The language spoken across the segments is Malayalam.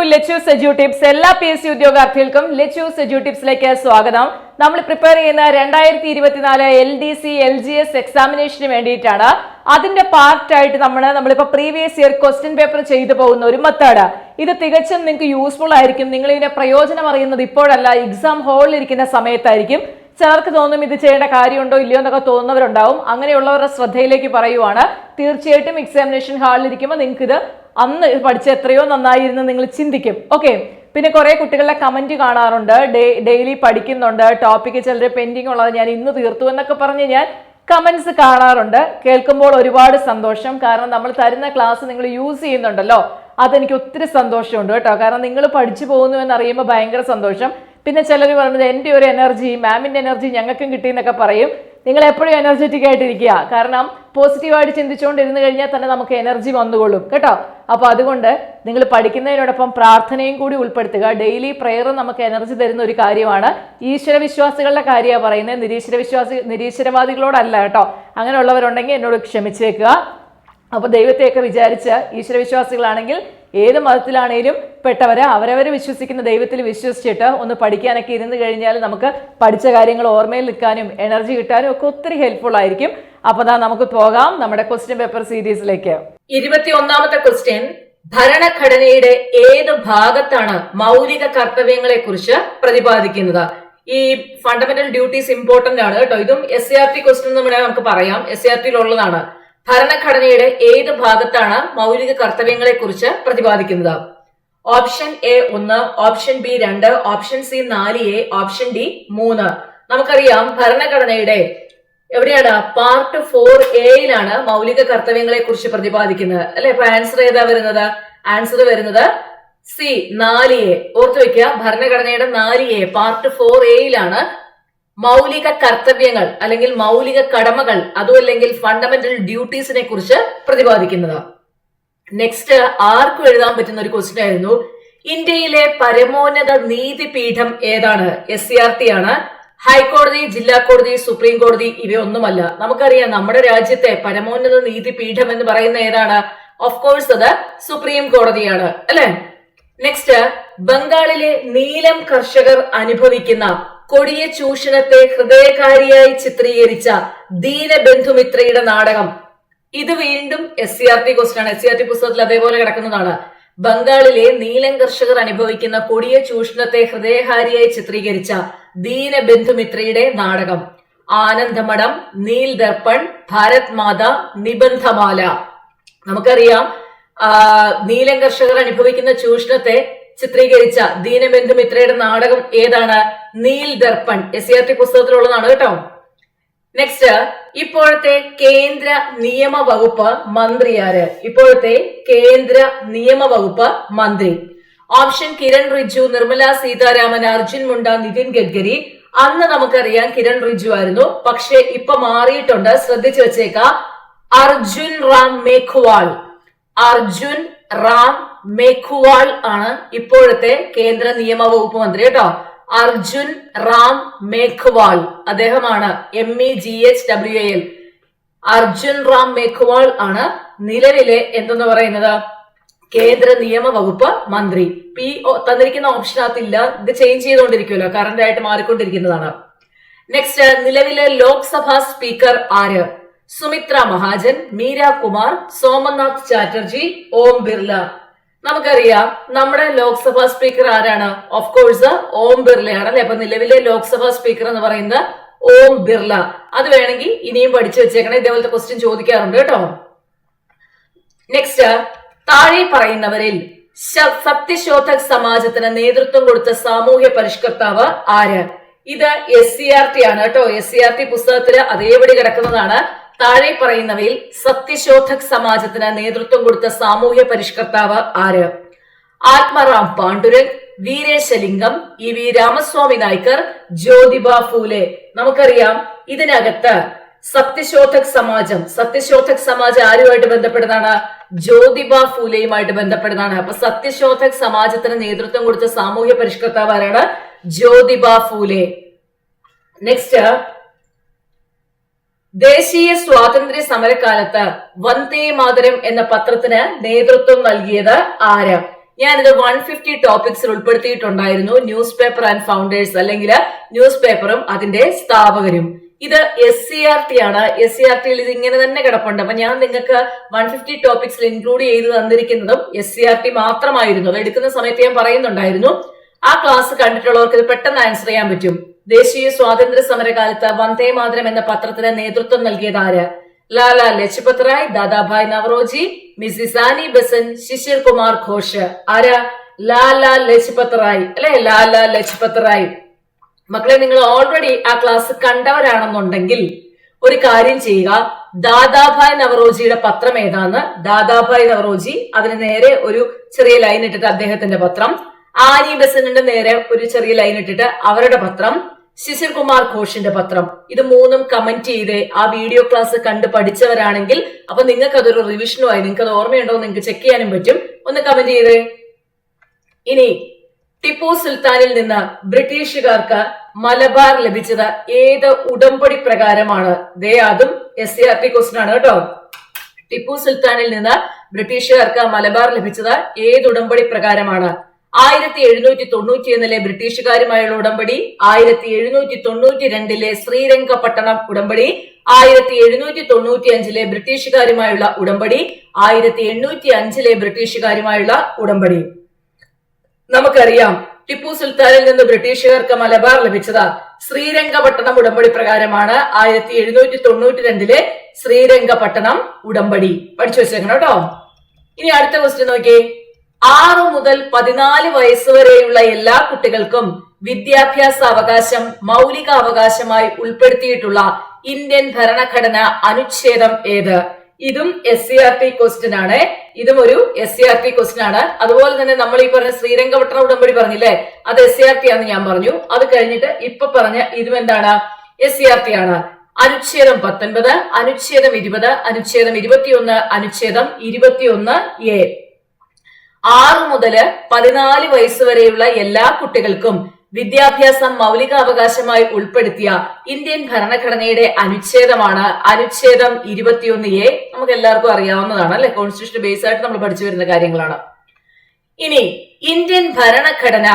To Lechu's tips. എല്ലാ പി എസ് സി ഉദ്യോഗാർത്ഥികൾക്കും ലെച്യൂസ് എജ്യൂ ടിപ്സിലേക്ക് സ്വാഗതം. നമ്മൾ പ്രിപ്പയർ ചെയ്യുന്ന രണ്ടായിരത്തി ഇരുപത്തിനാല് L D C L G S എക്സാമിനേഷന് വേണ്ടിയിട്ടാണ്. അതിന്റെ പാർട്ടായിട്ട് നമ്മൾ നമ്മളിപ്പോ പ്രീവിയസ് ഇയർ ക്വസ്റ്റ്യൻ പേപ്പർ ചെയ്തു പോകുന്ന ഒരു മെത്തേഡ്. ഇത് തികച്ചും നിങ്ങൾക്ക് യൂസ്ഫുൾ ആയിരിക്കും. നിങ്ങൾ ഇതിന്റെ പ്രയോജനം അറിയുന്നത് ഇപ്പോഴല്ല. എക്സാം ഹാളിൽ ഇരിക്കുന്ന സമയത്തായിരിക്കും. ചിലർക്ക് തോന്നും ഇത് ചെയ്യേണ്ട കാര്യമുണ്ടോ ഇല്ലയോ എന്നൊക്കെ തോന്നുന്നവരുണ്ടാവും. അങ്ങനെയുള്ളവരുടെ ശ്രദ്ധയിലേക്ക് പറയുവാണ്. തീർച്ചയായിട്ടും എക്സാമിനേഷൻ ഹാളിൽ ഇരിക്കുമ്പോൾ നിങ്ങൾക്ക് ഇത് അന്ന് പഠിച്ച എത്രയോ നന്നായിരുന്നു നിങ്ങൾ ചിന്തിക്കും. ഓക്കെ പിന്നെ കുറെ കുട്ടികളുടെ കമന്റ് കാണാറുണ്ട്. ഡെയിലി പഠിക്കുന്നുണ്ട്. ടോപ്പിക്ക് ചിലർ പെൻഡിങ് ഉള്ളത് ഞാൻ ഇന്ന് തീർത്തു എന്നൊക്കെ പറഞ്ഞ് ഞാൻ കമന്റ്സ് കാണാറുണ്ട്. കേൾക്കുമ്പോൾ ഒരുപാട് സന്തോഷം. കാരണം നമ്മൾ തരുന്ന ക്ലാസ് നിങ്ങൾ യൂസ് ചെയ്യുന്നുണ്ടല്ലോ. അതെനിക്ക് ഒത്തിരി സന്തോഷമുണ്ട് കേട്ടോ. കാരണം നിങ്ങൾ പഠിച്ചു പോകുന്നു എന്നറിയുമ്പോൾ ഭയങ്കര സന്തോഷം. പിന്നെ ചിലർ പറയുന്നത് എന്റെ ഒരു എനർജി മാമിന്റെ എനർജി ഞങ്ങൾക്കും കിട്ടിയെന്നൊക്കെ പറയും. നിങ്ങൾ എപ്പോഴും എനർജറ്റിക് ആയിട്ടിരിക്കുക. കാരണം പോസിറ്റീവായിട്ട് ചിന്തിച്ചുകൊണ്ടിരുന്ന് കഴിഞ്ഞാൽ തന്നെ നമുക്ക് എനർജി വന്നുകൊള്ളും. കേട്ടോ? അപ്പോൾ അതുകൊണ്ട് നിങ്ങൾ പഠിക്കുന്നതിനോടൊപ്പം പ്രാർത്ഥനയും കൂടി ഉൾപ്പെടുത്തുക. ഡെയിലി പ്രെയർ നമുക്ക് എനർജി തരുന്ന ഒരു കാര്യമാണ്. ഈശ്വര വിശ്വാസികളുടെ കാര്യമാണ് പറയുന്നത്. നിരീശ്വര വിശ്വാസി നിരീശ്വരവാദികളോടല്ല കേട്ടോ. അങ്ങനെയുള്ളവരുണ്ടെങ്കിൽ എന്നോട് ക്ഷമിച്ചേക്കുക. അപ്പോൾ ദൈവത്തെയൊക്കെ വിചാരിച്ച് ഈശ്വരവിശ്വാസികളാണെങ്കിൽ ഏത് മതത്തിലാണേലും പെട്ടവരെ അവരവർ വിശ്വസിക്കുന്ന ദൈവത്തിൽ വിശ്വസിച്ചിട്ട് ഒന്ന് പഠിക്കാനൊക്കെ ഇരുന്ന് കഴിഞ്ഞാൽ നമുക്ക് പഠിച്ച കാര്യങ്ങൾ ഓർമ്മയിൽ നിൽക്കാനും എനർജി കിട്ടാനും ഒക്കെ ഒത്തിരി ഹെൽപ്ഫുൾ ആയിരിക്കും. അപ്പൊ ദാ നമുക്ക് പോകാം നമ്മുടെ ക്വസ്റ്റ്യൻ പേപ്പർ സീരീസിലേക്ക് ഇരുപത്തി ഒന്നാമത്തെ ക്വസ്റ്റ്യൻ ഭരണഘടനയുടെ ഏത് ഭാഗത്താണ് മൗലിക കർത്തവ്യങ്ങളെ കുറിച്ച് പ്രതിപാദിക്കുന്നത്? ഈ ഫണ്ടമെന്റൽ ഡ്യൂട്ടീസ് ഇമ്പോർട്ടന്റ് ആണ്. കേട്ടോ ഇതും S C R T question നമ്മുടെ നമുക്ക് പറയാം. എസ് സി ആർ ടിയിൽ ഉള്ളതാണ്. ഭരണഘടനയുടെ ഏത് ഭാഗത്താണ് മൗലിക കർത്തവ്യങ്ങളെ കുറിച്ച് പ്രതിപാദിക്കുന്നത്? ഓപ്ഷൻ എ ഒന്ന് ഓപ്ഷൻ ബി രണ്ട് ഓപ്ഷൻ സി നാല് എ ഓപ്ഷൻ ഡി മൂന്ന്. നമുക്കറിയാം ഭരണഘടനയുടെ എവിടെയാണ്? പാർട്ട് ഫോർ എയിലാണ് മൗലിക കർത്തവ്യങ്ങളെ കുറിച്ച് പ്രതിപാദിക്കുന്നത്. അല്ലെ? ഇപ്പൊ ആൻസർ ഏതാ വരുന്നത്? ആൻസർ വരുന്നത് സി നാല് എ. ഓർത്തു വെക്കുക ഭരണഘടനയുടെ നാല് എ പാർട്ട് ഫോർ എയിലാണ് മൗലിക കർത്തവ്യങ്ങൾ അല്ലെങ്കിൽ മൗലിക കടമകൾ അതും അല്ലെങ്കിൽ ഫണ്ടമെന്റൽ ഡ്യൂട്ടീസിനെ കുറിച്ച് പ്രതിപാദിക്കുന്നത്. നെക്സ്റ്റ് ആർക്കും എഴുതാൻ പറ്റുന്ന ഒരു ക്വസ്റ്റ്യൻ ആയിരുന്നു. ഇന്ത്യയിലെ പരമോന്നത നീതിപീഠം ഏതാണ്? എസ് സി ആർ ടി ആണ്. ഹൈക്കോടതി ജില്ലാ കോടതി സുപ്രീം കോടതി ഇവയൊന്നുമല്ല. നമുക്കറിയാം നമ്മുടെ രാജ്യത്തെ പരമോന്നത നീതിപീഠം എന്ന് പറയുന്ന ഏതാണ്? ഓഫ് കോഴ്സ് അത് സുപ്രീം കോടതിയാണ്. അല്ലെ? നെക്സ്റ്റ് ബംഗാളിലെ നീലം കർഷകർ അനുഭവിക്കുന്ന കൊടിയ ചൂഷണത്തെ ഹൃദയകാരിയായി ചിത്രീകരിച്ച ദീനബന്ധുമിത്രയുടെ നാടകം. ഇത് വീണ്ടും S C R T question ആണ്. എസ് സി ആർ ടി പുസ്തകത്തിൽ അതേപോലെ കിടക്കുന്നതാണ്. ബംഗാളിലെ നീലം കർഷകർ അനുഭവിക്കുന്ന കൊടിയ ചൂഷണത്തെ ഹൃദയഹാരിയായി ചിത്രീകരിച്ച ദീനബന്ധുമിത്രയുടെ നാടകം. ആനന്ദമഠം നീൽ ദർപ്പൺ ഭാരത് മാത നിബന്ധമാല. നമുക്കറിയാം നീലം കർഷകർ അനുഭവിക്കുന്ന ചൂഷണത്തെ ചിത്രീകരിച്ച ദീനബന്ധു മിത്രയുടെ നാടകം ഏതാണ്? Nil Darpan. S C R T പുസ്തകത്തിലുള്ളതാണ് കേട്ടോ. നെക്സ്റ്റ് ഇപ്പോഴത്തെ കേന്ദ്ര നിയമ വകുപ്പ് മന്ത്രി ആര്? ഇപ്പോഴത്തെ കേന്ദ്ര നിയമ വകുപ്പ് മന്ത്രി. ഓപ്ഷൻ കിരൺ റിജു നിർമ്മല സീതാരാമൻ അർജുൻ മുണ്ട നിതിൻ ഗഡ്കരി. അന്ന് നമുക്കറിയാം കിരൺ റിജു ആയിരുന്നു. പക്ഷെ ഇപ്പൊ മാറിയിട്ടുണ്ട്. ശ്രദ്ധിച്ചു വെച്ചേക്ക. അർജുൻ റാം മേഘ്വാൾ. അർജുൻ റാം മേഘ്വാൾ ആണ് ഇപ്പോഴത്തെ കേന്ദ്ര നിയമ വകുപ്പ് മന്ത്രി കേട്ടോ. അർജുൻ റാം മേഘ്വാൾ അദ്ദേഹമാണ് M E G H W L Arjun Ram Meghwal ആണ് നിലവിലെ എന്തെന്ന് പറയുന്നത്? കേന്ദ്ര നിയമ വകുപ്പ് മന്ത്രി. പി തന്നിരിക്കുന്ന ഓപ്ഷനകത്തില്ല ഇത് ചേഞ്ച് ചെയ്തുകൊണ്ടിരിക്കുമല്ലോ കറന്റ് ആയിട്ട് മാറിക്കൊണ്ടിരിക്കുന്നതാണ്. നെക്സ്റ്റ് നിലവിലെ ലോക്സഭാ സ്പീക്കർ ആര്? സുമിത്ര മഹാജൻ മീര കുമാർ സോമനാഥ് ചാറ്റർജി ഓം ബിർല നമുക്കറിയാം നമ്മുടെ ലോക്സഭാ സ്പീക്കർ ആരാണ്? ഓഫ് കോഴ്സ് ഓം ബിർലയാണ് അല്ലെ? അപ്പൊ നിലവിലെ ലോക്സഭാ സ്പീക്കർ എന്ന് പറയുന്നത് ഓം ബിർല അത് വേണമെങ്കിൽ ഇനിയും പഠിച്ചു വെച്ചേക്കണം. ഇതേപോലത്തെ ക്വസ്റ്റ്യൻ ചോദിക്കാറുണ്ട് കേട്ടോ. നെക്സ്റ്റ് താഴെ പറയുന്നവരിൽ സത്യശോധക് സമാജത്തിന് നേതൃത്വം കൊടുത്ത സാമൂഹ്യ പരിഷ്കർത്താവ് ആര്? ഇത് എസ് സി ആർ ടി ആണ് കേട്ടോ. എസ് സി ആർ ടി പുസ്തകത്തിൽ അതേപടി കിടക്കുന്നതാണ്. താഴെ പറയുന്നവയിൽ സത്യശോധക് സമാജത്തിന് നേതൃത്വം കൊടുത്ത സാമൂഹ്യ പരിഷ്കർത്താവ് ആര്? Atmaram Pandurang Veeresalingam E V Ramasamy Naicker Jyotiba Phule. നമുക്കറിയാം ഇതിനകത്ത് സത്യശോധക് സമാജം സത്യശോധക് സമാജം ആരുമായിട്ട് ബന്ധപ്പെടുന്നതാണ്? ജ്യോതിബ ഫൂലെയുമായിട്ട് ബന്ധപ്പെടുന്നതാണ്. അപ്പൊ സത്യശോധക് സമാജത്തിന് നേതൃത്വം കൊടുത്ത സാമൂഹ്യ പരിഷ്കർത്താവ് ആരാണ്? ജ്യോതിബ ഫൂലെ. നെക്സ്റ്റ് ദേശീയ സ്വാതന്ത്ര്യ സമരകാലത്ത് വന്ദേ മാതരം എന്ന പത്രത്തിന് നേതൃത്വം നൽകിയത് ആര്? ഞാനിത് വൺ ഫിഫ്റ്റി ടോപ്പിക്സിൽ ഉൾപ്പെടുത്തിയിട്ടുണ്ടായിരുന്നു. ന്യൂസ് പേപ്പർ ആൻഡ് ഫൗണ്ടേഴ്സ് അല്ലെങ്കിൽ ന്യൂസ് പേപ്പറും അതിന്റെ സ്ഥാപകരും. ഇത് എസ് സി ആർ ടി ആണ്. എസ് സി ആർ ടിയിൽ ഇത് ഇങ്ങനെ തന്നെ കിടപ്പുണ്ട്. അപ്പൊ ഞാൻ നിങ്ങൾക്ക് വൺ ഫിഫ്റ്റി ടോപ്പിക്സിൽ ഇൻക്ലൂഡ് ചെയ്ത് തന്നിരിക്കുന്നതും എസ് സി ആർ ടി മാത്രമായിരുന്നു. അത് എടുക്കുന്ന സമയത്ത് ഞാൻ പറയുന്നുണ്ടായിരുന്നു. ആ ക്ലാസ് കണ്ടിട്ടുള്ളവർക്ക് ഇത് പെട്ടെന്ന് ആൻസർ ചെയ്യാൻ പറ്റും. ദേശീയ സ്വാതന്ത്ര്യ സമരകാലത്ത് വന്ദേ മാതരം എന്ന പത്രത്തിന് നേതൃത്വം നൽകിയത് ആര്? Lala Lajpat Rai Dadabhai Naoroji Mrs Annie Besant Sisir Kumar Ghosh. ആരാ? ലാല ലജ്പത് റായ് അല്ലെ? ലാല ലജ്പത് റായ് മക്കളെ നിങ്ങൾ ഓൾറെഡി ആ ക്ലാസ് കണ്ടവരാണെന്നുണ്ടെങ്കിൽ ഒരു കാര്യം ചെയ്യുക. ദാദാഭായ് നവറോജിയുടെ പത്രം ഏതാണ്? ദാദാഭായ് നവറോജി അതിന് നേരെ ഒരു ചെറിയ ലൈൻ ഇട്ടിട്ട് അദ്ദേഹത്തിന്റെ പത്രം. ആനി ബസന്റിന്റെ നേരെ ഒരു ചെറിയ ലൈൻ ഇട്ടിട്ട് അവരുടെ പത്രം ശിശിർ കുമാർ ഘോഷിന്റെ പത്രം. ഇത് മൂന്നും കമന്റ് ചെയ്ത് ആ വീഡിയോ ക്ലാസ് കണ്ട് പഠിച്ചവരാണെങ്കിൽ അപ്പൊ നിങ്ങൾക്ക് അതൊരു റിവിഷനുമായി നിങ്ങൾക്ക് അത് ഓർമ്മയുണ്ടോ നിങ്ങൾക്ക് ചെക്ക് ചെയ്യാനും പറ്റും. ഒന്ന് കമന്റ് ചെയ്തേ. ഇനി ടിപ്പു സുൽത്താനിൽ നിന്ന് ബ്രിട്ടീഷുകാർക്ക് മലബാർ ലഭിച്ചത് ഏത് ഉടമ്പടി പ്രകാരമാണ്? ദേ അതും S C R T question ആണ് കേട്ടോ. ടിപ്പു സുൽത്താനിൽ നിന്ന് ബ്രിട്ടീഷുകാർക്ക് മലബാർ ലഭിച്ചത് ഏത് ഉടമ്പടി പ്രകാരമാണ്? ആയിരത്തി എഴുന്നൂറ്റി തൊണ്ണൂറ്റിയൊന്നിലെ ബ്രിട്ടീഷുകാരുമായുള്ള ഉടമ്പടി ആയിരത്തി എഴുന്നൂറ്റി തൊണ്ണൂറ്റി രണ്ടിലെ ശ്രീരംഗപട്ടണം ഉടമ്പടി ആയിരത്തി എഴുന്നൂറ്റി തൊണ്ണൂറ്റി അഞ്ചിലെ ബ്രിട്ടീഷുകാരുമായുള്ള ഉടമ്പടി ആയിരത്തി എണ്ണൂറ്റി അഞ്ചിലെ ബ്രിട്ടീഷുകാരുമായുള്ള ഉടമ്പടി. നമുക്കറിയാം ടിപ്പു സുൽത്താനിൽ നിന്ന് ബ്രിട്ടീഷുകാർക്ക് മലബാർ ലഭിച്ചത് ശ്രീരംഗപട്ടണം ഉടമ്പടി പ്രകാരമാണ്. ആയിരത്തി എഴുന്നൂറ്റി തൊണ്ണൂറ്റി രണ്ടിലെ ശ്രീരംഗപട്ടണം ഉടമ്പടി. പഠിച്ചു വെച്ചേക്കണം കേട്ടോ. ഇനി അടുത്ത ക്വസ്റ്റ്യൻ നോക്കിയേ. ആറു മുതൽ പതിനാല് വയസ്സ് വരെയുള്ള എല്ലാ കുട്ടികൾക്കും വിദ്യാഭ്യാസ അവകാശം മൗലിക അവകാശമായി ഉൾപ്പെടുത്തിയിട്ടുള്ള ഇന്ത്യൻ ഭരണഘടന അനുച്ഛേദം ഏത്? ഇതും S C R T question ആണ്. ഇതും ഒരു S C R T question ആണ്. അതുപോലെ തന്നെ നമ്മൾ ഈ പറഞ്ഞ ശ്രീരംഗപട്ടണ ഉടമ്പടി പറഞ്ഞില്ലേ? അത് എസ് സി ആർ ടി ആണെന്ന് ഞാൻ പറഞ്ഞു. അത് കഴിഞ്ഞിട്ട് ഇപ്പൊ പറഞ്ഞ ഇതും എന്താണ്? എസ് സി ആർ ടി ആണ്. അനുച്ഛേദം പത്തൊൻപത് അനുച്ഛേദം ഇരുപത് അനുച്ഛേദം ഇരുപത്തിയൊന്ന് അനുച്ഛേദം ഇരുപത്തിയൊന്ന് എ. ആറ് മുതൽ പതിനാല് വയസ്സ് വരെയുള്ള എല്ലാ കുട്ടികൾക്കും വിദ്യാഭ്യാസം മൗലികാവകാശമായി ഉൾപ്പെടുത്തിയ ഇന്ത്യൻ ഭരണഘടനയുടെ അനുച്ഛേദമാണ് അനുച്ഛേദം ഇരുപത്തിയൊന്ന് എ നമുക്ക് എല്ലാവർക്കും അറിയാവുന്നതാണ് അല്ലെ? കോൺസ്റ്റിറ്റ്യൂഷൻ ബേസ് ആയിട്ട് നമ്മൾ പഠിച്ചു വരുന്ന കാര്യങ്ങളാണ്. ഇനി ഇന്ത്യൻ ഭരണഘടന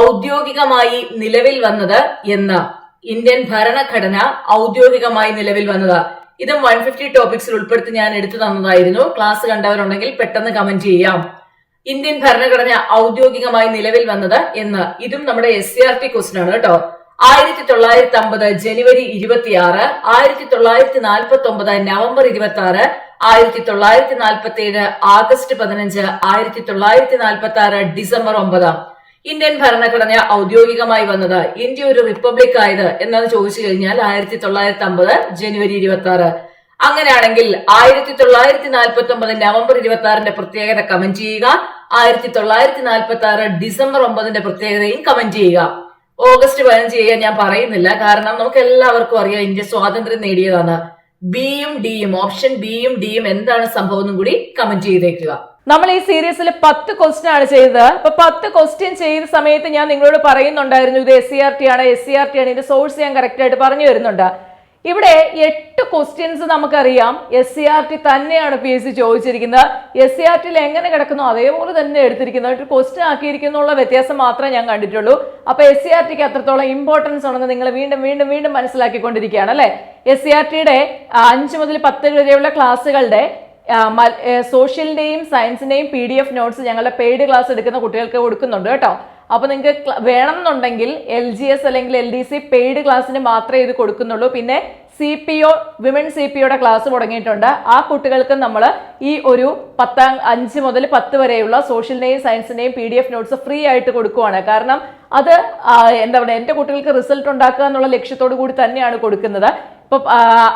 ഔദ്യോഗികമായി നിലവിൽ വന്നത് എന്ന്. ഇന്ത്യൻ ഭരണഘടന ഔദ്യോഗികമായി നിലവിൽ വന്നത്. ഇതും വൺ ഫിഫ്റ്റി ടോപ്പിക്സിൽ ഉൾപ്പെടുത്തി ഞാൻ എടുത്തു തന്നതായിരുന്നു. ക്ലാസ് കണ്ടവരുണ്ടെങ്കിൽ പെട്ടെന്ന് കമന്റ് ചെയ്യാം. ഇന്ത്യൻ ഭരണഘടന ഔദ്യോഗികമായി നിലവിൽ വന്നത് എന്ന് ഇതും നമ്മുടെ S C R T question ആണ് കേട്ടോ. ആയിരത്തി തൊള്ളായിരത്തി അമ്പത് ജനുവരി ഇരുപത്തിയാറ് ആയിരത്തി തൊള്ളായിരത്തി നാൽപ്പത്തി ഒമ്പത് നവംബർ ഇരുപത്തി ആറ് ആയിരത്തി തൊള്ളായിരത്തി നാൽപ്പത്തി ഏഴ് ആഗസ്റ്റ് പതിനഞ്ച് ആയിരത്തി തൊള്ളായിരത്തി നാൽപ്പത്തി ആറ് ഡിസംബർ ഒമ്പത്. ഇന്ത്യൻ ഭരണഘടന ഔദ്യോഗികമായി വന്നത് ഇന്ത്യ ഒരു റിപ്പബ്ലിക് ആയത് എന്നത് ചോദിച്ചു കഴിഞ്ഞാൽ ആയിരത്തി തൊള്ളായിരത്തി അമ്പത് ജനുവരി ഇരുപത്തി ആറ് അങ്ങനെയാണെങ്കിൽ ആയിരത്തി തൊള്ളായിരത്തി നാൽപ്പത്തി ഒമ്പത് നവംബർ ഇരുപത്തി ആറിന്റെ പ്രത്യേകത കമന്റ് ചെയ്യുക. ആയിരത്തി തൊള്ളായിരത്തി നാൽപ്പത്തി ആറ് ഡിസംബർ ഒമ്പതിന്റെ പ്രത്യേകതയും കമന്റ് ചെയ്യുക. ഓഗസ്റ്റ് പതിനഞ്ച് ചെയ്യാൻ ഞാൻ പറയുന്നില്ല. കാരണം നമുക്ക് എല്ലാവർക്കും അറിയാം ഇന്ത്യ സ്വാതന്ത്ര്യം നേടിയതാണ്. ബിയും ഡിയും ഓപ്ഷൻ ബിയും ഡിയും എന്താണ് സംഭവം കൂടി കമന്റ് ചെയ്തേക്കുക. നമ്മൾ ഈ സീരീസിൽ പത്ത് ക്വസ്റ്റ്യൻ ആണ് ചെയ്തത്. അപ്പൊ പത്ത് ക്വസ്റ്റ്യൻ ചെയ്ത സമയത്ത് ഞാൻ നിങ്ങളോട് പറയുന്നുണ്ടായിരുന്നു ഇത് എസ് സി ആർ ടി ആണ് എസ് സി ആർ ടി ആണ് ഇതിന്റെ സോഴ്സ് ഞാൻ കറക്റ്റ് ആയിട്ട് പറഞ്ഞു വരുന്നുണ്ട് ഇവിടെ എട്ട് ക്വസ്റ്റ്യൻസ് നമുക്കറിയാം. എസ് സി ആർ ടി തന്നെയാണ് പി എസ് സി ചോദിച്ചിരിക്കുന്നത്. എസ് സി ആർ ടിയിൽ എങ്ങനെ കിടക്കുന്നു? അതേപോലെ തന്നെ എടുത്തിരിക്കുന്നത് ഒരു ക്വസ്റ്റ്യൻ ആക്കിയിരിക്കുന്നുള്ള വ്യത്യാസം മാത്രമേ ഞാൻ കണ്ടിട്ടുള്ളൂ. അപ്പൊ എസ് സി ആർ ടിക്ക് അത്രത്തോളം ഇമ്പോർട്ടൻസ് ഉണ്ടെന്ന് നിങ്ങൾ വീണ്ടും വീണ്ടും വീണ്ടും മനസ്സിലാക്കിക്കൊണ്ടിരിക്കുകയാണ് അല്ലെ? എസ് സി ആർ ടിയുടെ അഞ്ച് മുതൽ പത്ത് വരെയുള്ള ക്ലാസ്സുകളുടെ സോഷ്യലിന്റെയും സയൻസിന്റെയും പി ഡി എഫ് നോട്ട്സ് ഞങ്ങളുടെ പെയ്ഡ് ക്ലാസ് എടുക്കുന്ന കുട്ടികൾക്ക് കൊടുക്കുന്നുണ്ട് കേട്ടോ. അപ്പോൾ നിങ്ങൾക്ക് വേണം എന്നുണ്ടെങ്കിൽ എൽ ജി എസ് അല്ലെങ്കിൽ എൽ ഡി സി പെയ്ഡ് ക്ലാസ്സിന് മാത്രമേ ഇത് കൊടുക്കുന്നുള്ളൂ. പിന്നെ C P O women C P ഒയുടെ ക്ലാസ് തുടങ്ങിയിട്ടുണ്ട്. ആ കുട്ടികൾക്ക് നമ്മൾ ഈ ഒരു പത്താം അഞ്ച് മുതൽ പത്ത് വരെയുള്ള സോഷ്യലിനെയും സയൻസിന്റെയും P D F notes free ആയിട്ട് കൊടുക്കുവാണ്. കാരണം അത് എന്താ പറയുക എന്റെ കുട്ടികൾക്ക് റിസൾട്ട് ഉണ്ടാക്കുക എന്നുള്ള ലക്ഷ്യത്തോടു കൂടി തന്നെയാണ് കൊടുക്കുന്നത്. ഇപ്പം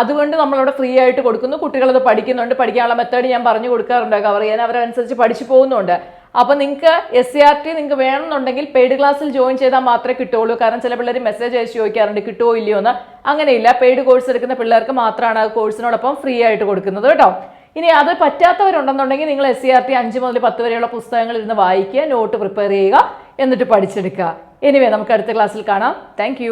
അതുകൊണ്ട് നമ്മളവിടെ ഫ്രീ ആയിട്ട് കൊടുക്കുന്നു. കുട്ടികളത് പഠിക്കുന്നുണ്ട്. പഠിക്കാനുള്ള മെത്തേഡ് ഞാൻ പറഞ്ഞു കൊടുക്കാറുണ്ട്. കവർ ചെയ്യാൻ അവരനുസരിച്ച് പഠിച്ചു പോകുന്നുണ്ട്. അപ്പോൾ നിങ്ങൾക്ക് എസ് സി ആർ ടി നിങ്ങൾക്ക് വേണമെന്നുണ്ടെങ്കിൽ പെയ്ഡ് ക്ലാസ്സിൽ ജോയിൻ ചെയ്താൽ മാത്രമേ കിട്ടുള്ളൂ കാരണം ചില പിള്ളേർ മെസ്സേജ് അയച്ച് ചോദിക്കാറുണ്ട് കിട്ടുമോ ഇല്ലയോ എന്ന്. അങ്ങനെയില്ല. പെയ്ഡ് കോഴ്സ് എടുക്കുന്ന പിള്ളേർക്ക് മാത്രമാണ് ആ കോഴ്സിനോടൊപ്പം ഫ്രീ ആയിട്ട് കൊടുക്കുന്നത് കേട്ടോ. ഇനി അത് പറ്റാത്തവരുണ്ടെന്നുണ്ടെങ്കിൽ നിങ്ങൾ എസ് സി ആർ ടി അഞ്ച് മുതൽ പത്ത് വരെയുള്ള പുസ്തകങ്ങൾ ഇരുന്ന് വായിക്കുക നോട്ട് പ്രിപ്പയർ ചെയ്യുക എന്നിട്ട് പഠിച്ചെടുക്കുക. എനിവേ നമുക്ക് അടുത്ത ക്ലാസ്സിൽ കാണാം. താങ്ക്